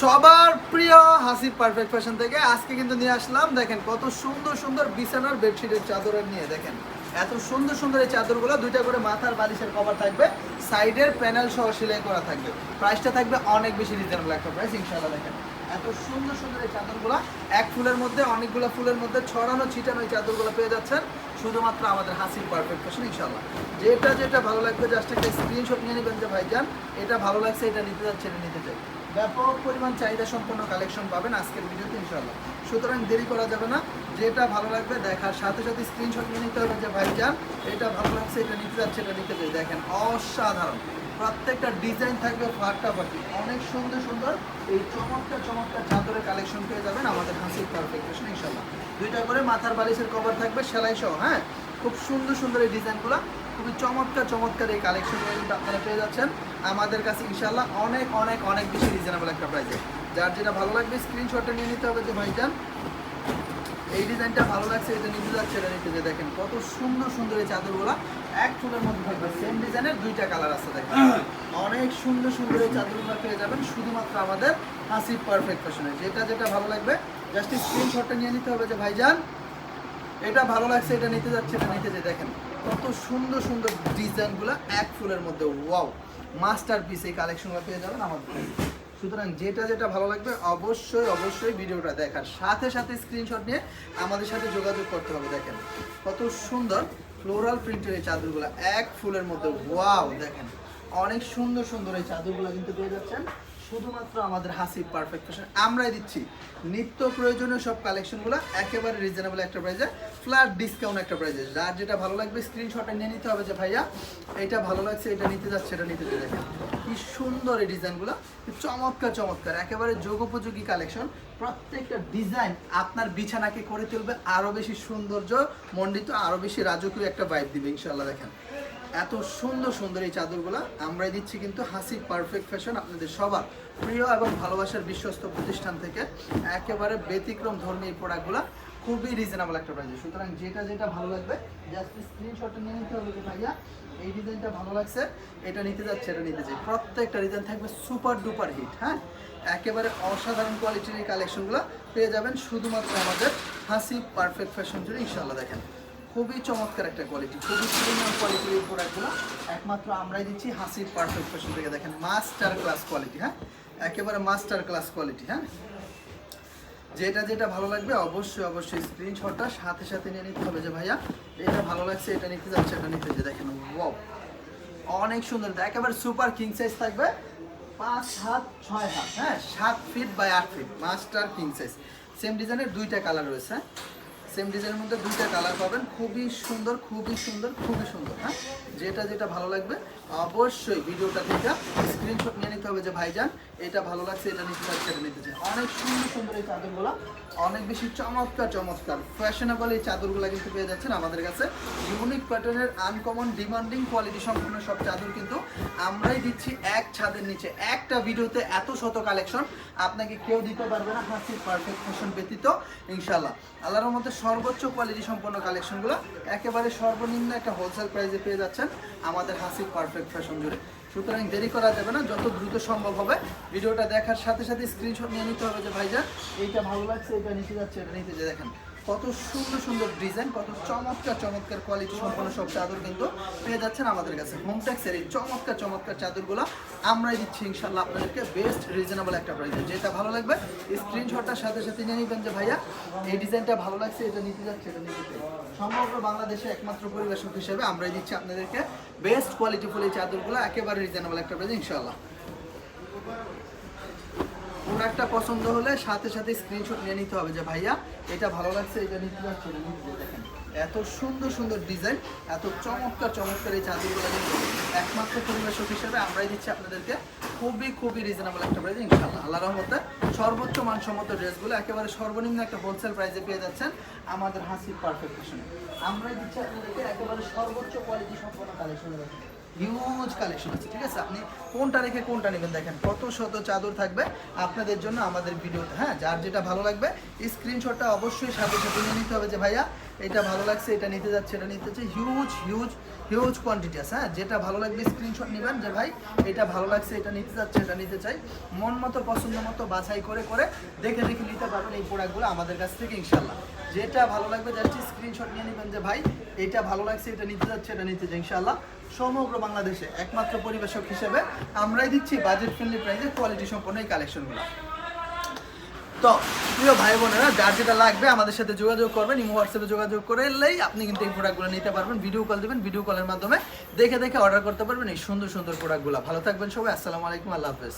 সবার প্রিয় হাসির পারফেক্ট ফ্যাশন থেকে আজকে কিন্তু নিয়ে আসলাম, দেখেন কত সুন্দর সুন্দর বিছানার বেডশিটের চাদরের নিয়ে, দেখেন। এত সুন্দর সুন্দর এই চাদরগুলো দুইটা করে মাথার বালিশের কভার থাকবে সাইডের প্যানেল সহ সেলাই করা থাকবে। প্রাইসটা থাকবে অনেক বেশি রিজনেবল একটা প্রাইস ইনশাআল্লাহ, দেখেন। এত সুন্দর সুন্দর এই চাদরগুলো, এক ফুলের মধ্যে, অনেকগুলো ফুলের মধ্যে ছড়ানো ছিটানো এই চাদরগুলো পেয়ে যাচ্ছেন, শুধুমাত্র আমাদের হাসির পারফেক্ট ফ্যাশন ইনশাআল্লাহ। যেটা যেটা ভালো লাগবে জাস্ট একটা স্ক্রিনশট নিয়ে নেবেন যে ভাইজান, এটা ভালো লাগছে, এটা নিতে যাচ্ছে এটা নিতে চাই ব্যাপক পরিমাণ চাহিদা সম্পন্ন কালেকশন পাবেন আজকের ভিডিওতে, ইনশাআল্লাহ। সুতরাং দেরি করা যাবে না। যেটা ভালো লাগবে দেখার সাথে সাথে স্ক্রিনশট নিয়ে নিতে হবে যে ভাইজান, এটা ভালো লাগছে, এটা নিতে যাচ্ছে, এটা নিতে চাই দেখেন, অসাধারণ। প্রত্যেকটা ডিজাইন থাকবে ফাটাফাটি অনেক সুন্দর সুন্দর। এই চমৎকার চমৎকার চাদরের কালেকশন পেয়ে যাবেন আমাদের হাসির পারফেকশন ইনশাল্লাহ দুইটা করে মাথার বালিশের কভার থাকবে সেলাই সহ হ্যাঁ? খুব সুন্দর সুন্দর এই ডিজাইনগুলো। খুবই চমৎকার চমৎকার এই কালেকশনগুলো কিন্তু আপনারা পেয়ে যাচ্ছেন। আমাদের কাছে ইনশাল্লাহ অনেক অনেক অনেক বেশি রিজনেবল একটা প্রাইসে যার যেটা ভালো লাগবে স্ক্রিনশটটা নিয়ে নিতে হবে যে ভাইজান এই ডিজাইনটা ভালো লাগছে, এটা নিতে যাচ্ছে, এটা নিতে যে দেখেন কত সুন্দর সুন্দর এই চাদরগুলো। এক ফুলের মধ্যে থাকবে সেম ডিজাইনের দুইটা কালার আছে, দেখেন। অনেক সুন্দর সুন্দর এই চাদরগুলো পেয়ে যাবেন, শুধুমাত্র আমাদের হাসি পারফেক্ট ফ্যাশনে যেটা যেটা ভালো লাগবে জাস্ট স্ক্রিনশটটা নিয়ে নিতে হবে যে ভাইজান এটা ভালো লাগছে, এটা নিতে যাচ্ছে, এটা নিতে যে দেখেন, কত সুন্দর সুন্দর ডিজাইনগুলো এক ফুলের মধ্যে, ওয়াও। মাস্টার পিস এই কালেকশনগুলো পেয়ে যাবেন আমাদের সুতরাং যেটা যেটা ভালো লাগবে, অবশ্যই অবশ্যই ভিডিওটা দেখার সাথে সাথে স্ক্রিনশট নিয়ে আমাদের সাথে যোগাযোগ করতে হবে, দেখেন। কত সুন্দর ফ্লোরাল প্রিন্টের এই চাদরগুলো, এক ফুলের মধ্যে, ওয়াও, দেখেন। অনেক সুন্দর সুন্দর এই চাদরগুলো কিন্তু পেয়ে যাচ্ছেন। শুধুমাত্র আমাদের হাসি পারফেক্ট ফ্যাশন আমরাই দিচ্ছি। নিত্য প্রয়োজনীয় সব কালেকশনগুলো একেবারে রিজনেবল একটা প্রাইসে ফ্ল্যাট ডিসকাউন্ট একটা প্রাইসে যার যেটা ভালো লাগবে স্ক্রিনশটে নিয়ে নিতে হবে যে ভাইয়া, এটা ভালো লাগছে, এটা নিতে যাচ্ছে, এটা নিতে যে দেখেন, কি সুন্দর এই ডিজাইনগুলো। চমৎকার চমৎকার। একেবারে যোগোপযোগী কালেকশন প্রত্যেকটা ডিজাইন আপনার বিছানাকে করে তুলবে। আরও বেশি সৌন্দর্য, মণ্ডিত আরও বেশি রাজকীয় একটা ভাইব দিবে ইনশাল্লাহ দেখেন। এত সুন্দর সুন্দর এই চাদরগুলো। আমরাই দিচ্ছি কিন্তু হাসি পারফেক্ট ফ্যাশন আপনাদের সবার প্রিয় এবং ভালোবাসার বিশ্বস্ত প্রতিষ্ঠান থেকে। একেবারে ব্যতিক্রম ধর্মী এই প্রোডাক্টগুলো খুবই রিজনেবল একটা প্রাইসে সুতরাং যেটা যেটা ভালো লাগবে জাস্ট স্ক্রিনশট নিয়ে নিতে হবে ভাইয়া, এই ডিজাইনটা ভালো লাগছে, এটা নিতে যাচ্ছে, এটা নিতে চাই প্রত্যেকটা ডিজাইন থাকবে সুপার ডুপার হিট হ্যাঁ? একেবারে অসাধারণ কোয়ালিটির এই কালেকশনগুলো পেয়ে যাবেন শুধুমাত্র আমাদের হাসি পারফেক্ট ফ্যাশন জুড়ে ইনশাল্লাহ দেখেন। খুবই চমৎকার একটা কোয়ালিটি খুবই প্রিমিয়াম কোয়ালিটির এই প্রোডাক্টগুলো একমাত্র আমরাই দিচ্ছি হাসির পারফেক্ট ফ্যাশন থেকে। দেখেন মাস্টার ক্লাস কোয়ালিটি হ্যাঁ? একেবারে মাস্টার ক্লাস কোয়ালিটি হ্যাঁ? যেটা যেটা ভালো লাগবে, অবশ্যই অবশ্যই স্ক্রিনশটটা সাথে সাথে নিয়ে নিতে হবে যে, ভাইয়া, এটা ভালো লাগছে, এটা নিতে যাচ্ছে, এটা নিতে যে দেখেন ওয়াও অনেক সুন্দর। একেবারে সুপার কিং সাইজ থাকবে। পাঁচ হাত, ছয় হাত হ্যাঁ? সাত ফিট বাই আট feet master king size same ডিজাইনের দুইটা কালার রয়েছে হ্যাঁ? সেম ডিজাইনের মধ্যে দুইটা কালার পাবেন। খুবই সুন্দর খুবই সুন্দর খুবই সুন্দর হ্যাঁ? যেটা যেটা ভালো লাগবে, অবশ্যই ভিডিওটা থেকে স্ক্রিনশট নিয়ে নিতে হবে যে ভাইজান, এটা ভালো লাগছে, এটা নিতে চাচ্ছে এটা নিতে চাই অনেক সুন্দর সুন্দর এই চাদরগুলো। অনেক বেশি চমৎকার চমৎকার। ফ্যাশনেবল এই চাদরগুলো কিন্তু পেয়ে যাচ্ছেন আমাদের কাছে। ইউনিক প্যাটার্নের আনকমন ডিমান্ডিং কোয়ালিটি সম্পূর্ণ সব চাদর কিন্তু আমরাই দিচ্ছি এক ছাদের নিচে। একটা ভিডিওতে এত শত কালেকশন আপনাকে কেউ দিতে পারবে না। হাসির পারফেক্ট ফ্যাশন ব্যতীত ইনশাল্লাহ আল্লাহর মধ্যে সর্বোচ্চ কোয়ালিটি সম্পন্ন কালেকশনগুলো একেবারে সর্বনিম্ন একটা হোলসেল প্রাইসে পেয়ে যাচ্ছেন আমাদের হাসির পারফেক্ট ফ্যাশন জুড়ে। সুতরাং দেরি করা যাবে না, যত দ্রুত সম্ভব হবে। ভিডিওটা দেখার সাথে সাথে স্ক্রিনশট নিয়ে নিতে হবে যে ভাইজান, এইটা ভালো লাগছে এটা নিতে যাচ্ছে, এটা নিতে যে দেখেন। কত সুন্দর সুন্দর ডিজাইন, কত চমৎকার চমৎকার কোয়ালিটি সম্পন্ন সব চাদর কিন্তু পেয়ে যাচ্ছেন আমাদের কাছে। হোমটেক্সের এই চমৎকার চমৎকার চাদরগুলো আমরাই দিচ্ছি ইনশাল্লাহ আপনাদেরকে বেস্ট রিজনেবল একটা প্রাইসে যেটা ভালো লাগবে স্ক্রিনশটটার সাথে সাথে নিয়ে নিবেন যে ভাইয়া, এই ডিজাইনটা ভালো লাগছে, এটা নিতে যাচ্ছে, এটা নিতে। সমগ্র বাংলাদেশে একমাত্র পরিবেশক হিসেবে আমরাই দিচ্ছি আপনাদেরকে বেস্ট কোয়ালিটি ফুল এই চাদরগুলো, একেবারে রিজনেবল একটা প্রাইস ইনশাল্লাহ প্রোডাক্টটা পছন্দ হলে সাথে সাথে স্ক্রিনশট নিয়ে নিতে হবে যে, ভাইয়া, এটা ভালো লাগছে, এটা নিতে নিতে দেখেন, এত সুন্দর সুন্দর ডিজাইন এত চমৎকার চমৎকার এই চাদরগুলো কিন্তু একমাত্র পরিবেশক হিসেবে আমরাই দিচ্ছি আপনাদেরকে। খুবই খুবই রিজনেবল একটা প্রাইস ইনশাল্লাহ আল্লাহ রহমতে সর্বোচ্চ মানসম্মত ড্রেসগুলো একেবারে সর্বনিম্ন একটা হোলসেল প্রাইসে পেয়ে যাচ্ছেন আমাদের হাসির পারফেকশনে আমরাই দিচ্ছি আপনাদেরকে একেবারে সর্বোচ্চ কোয়ালিটি সম্পন্ন কালেকশনে হিউজ কালেকশন আছে, ঠিক আছে? আপনি কোনটা রেখে কোনটা নেবেন দেখেন, কত শত চাদর থাকবে আপনাদের জন্য আমাদের ভিডিওতে। হ্যাঁ যার যেটা ভালো লাগবে স্ক্রিনশটটা অবশ্যই সাথে সাথে নিয়ে নিতে হবে যে ভাইয়া, এটা ভালো লাগছে, এটা নিতে যাচ্ছে, এটা নিতে যাচ্ছে। হিউজ হিউজ হিউজ কোয়ান্টিটি আছে হ্যাঁ? যেটা ভালো লাগবে স্ক্রিনশট নেবেন যে ভাই, এটা ভালো লাগছে, এটা নিতে যাচ্ছে, এটা নিতে চাই। মন মতো, পছন্দ মতো বাছাই করে করে দেখে দেখে নিতে পারবেন এই প্রোডাক্টগুলো আমাদের কাছ থেকে ইনশাল্লাহ যেটা ভালো লাগবে যাচ্ছি স্ক্রিনশট নিয়ে নেবেন যে, ভাই, এটা ভালো লাগছে, এটা নিতে যাচ্ছে, এটা নিতে চাই ইনশাল্লাহ সমগ্র বাংলাদেশে একমাত্র পরিবেশক হিসেবে আমরাই দিচ্ছি বাজেট ফ্রেন্ডলি প্রাইসে কোয়ালিটি সম্পন্ন এই কালেকশনগুলো তো, প্রিয় ভাই বোনেরা, যার যেটা লাগবে আমাদের সাথে যোগাযোগ করবেন, ইমো হোয়াটসঅ্যাপে যোগাযোগ করলেই আপনি কিন্তু এই প্রোডাক্টগুলো নিতে পারবেন। ভিডিও কল দেবেন ভিডিও কলের মাধ্যমে দেখে দেখে অর্ডার করতে পারবেন এই সুন্দর সুন্দর প্রোডাক্টগুলো ভালো থাকবেন সবাই, আসসালামু আলাইকুম, আল্লাহ হাফেজ।